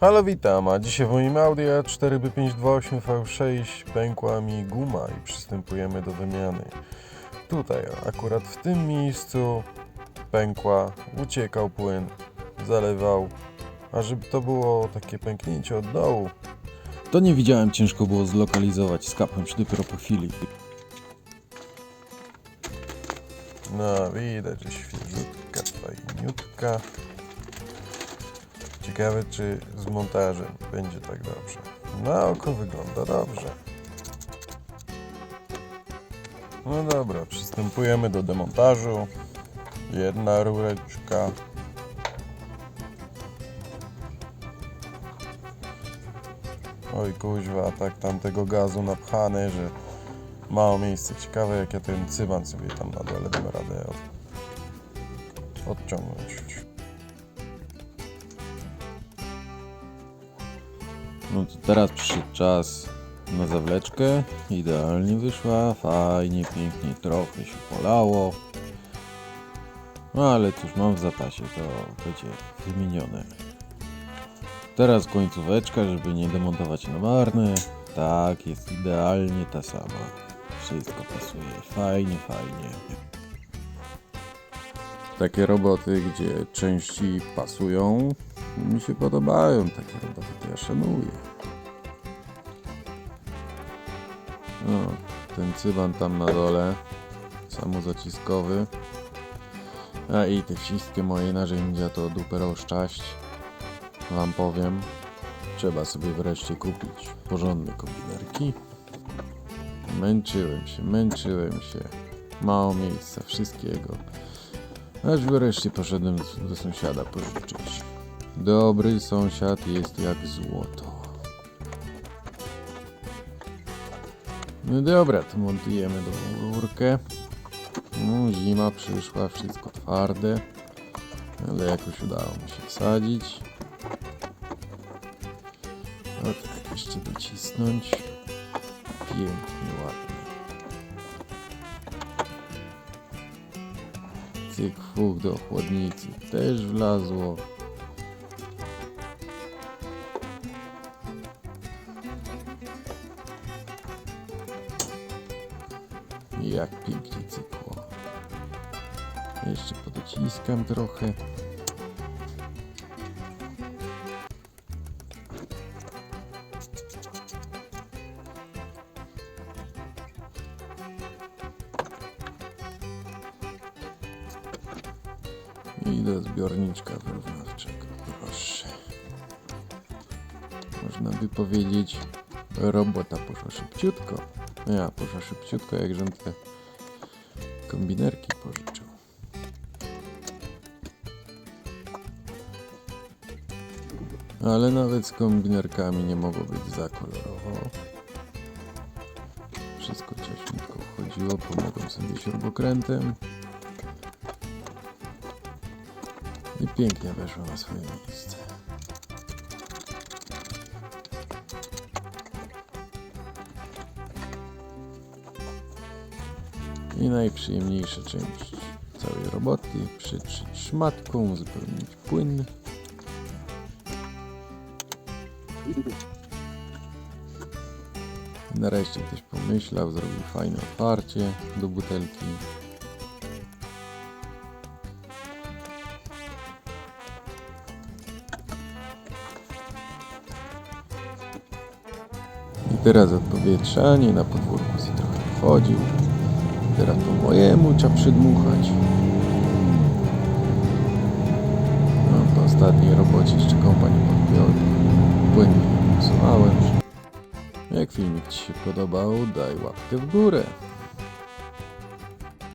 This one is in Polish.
Halo, witam, a dzisiaj w moim Audi A4B528 V6 pękła mi guma i przystępujemy do wymiany. Tutaj, akurat w tym miejscu pękła, uciekał płyn, zalewał, a żeby to było takie pęknięcie od dołu, To nie widziałem, ciężko było zlokalizować, skapłem się dopiero po chwili. no widać, że świeżutka, fajniutka. Ciekawe, czy z montażem będzie tak dobrze. Na oko wygląda dobrze. No dobra, przystępujemy do demontażu. Jedna rureczka. Oj kuźwa, tak tam tego gazu napchane, że mało miejsca. Ciekawe jak ja ten cywan sobie tam na dole dam radę od... odciągnąć. No to teraz przyszedł czas na zawleczkę. Idealnie wyszła, fajnie, pięknie, trochę się polało. No ale cóż, mam w zapasie, to będzie wymienione. Teraz końcóweczka, żeby nie demontować na marne. Tak, jest idealnie ta sama. Wszystko pasuje, fajnie, fajnie. Takie roboty, gdzie części pasują, mi się podobają. Takie ja szanuję. Ten cyban tam na dole, samozaciskowy. A i te wszystkie moje narzędzia to dupę rozczaść. Wam powiem. Trzeba sobie wreszcie kupić porządne kombinerki. Męczyłem się, męczyłem się. Mało miejsca, wszystkiego. Aż wreszcie poszedłem do sąsiada pożyczyć. Dobry sąsiad jest jak złoto. No dobra, to montujemy do rurkę. No, zima przyszła, wszystko twarde. Ale jakoś udało mi się wsadzić. O tak, jeszcze docisnąć. Pięknie, ładnie. Cyk, fuch do chłodnicy też wlazło. Jak pięknie cykło. Jeszcze podociskam trochę. I do zbiorniczka wyrównawczego. Proszę. Można by powiedzieć, robota poszła szybciutko. Ja, poszła szybciutko, jak żem te kombinerki pożyczył. Ale nawet z kombinerkami nie mogło być za kolorowo. Wszystko ciaśniutko wchodziło, pomogłem sobie śrubokrętem. I pięknie weszło na swoje miejsce. I najprzyjemniejsza część całej roboty przytrzeć szmatką, uzupełnić płyn. Nareszcie ktoś pomyślał, zrobił fajne otwarcie do butelki. I teraz odpowietrzanie na podwórku się trochę wchodził. Teraz po mojemu trzeba przydmuchać. No po ostatniej robocie jeszcze kąpa nie podpiąłem. Płyn nie usuwałem. Jak filmik Ci się podobał, daj łapkę w górę.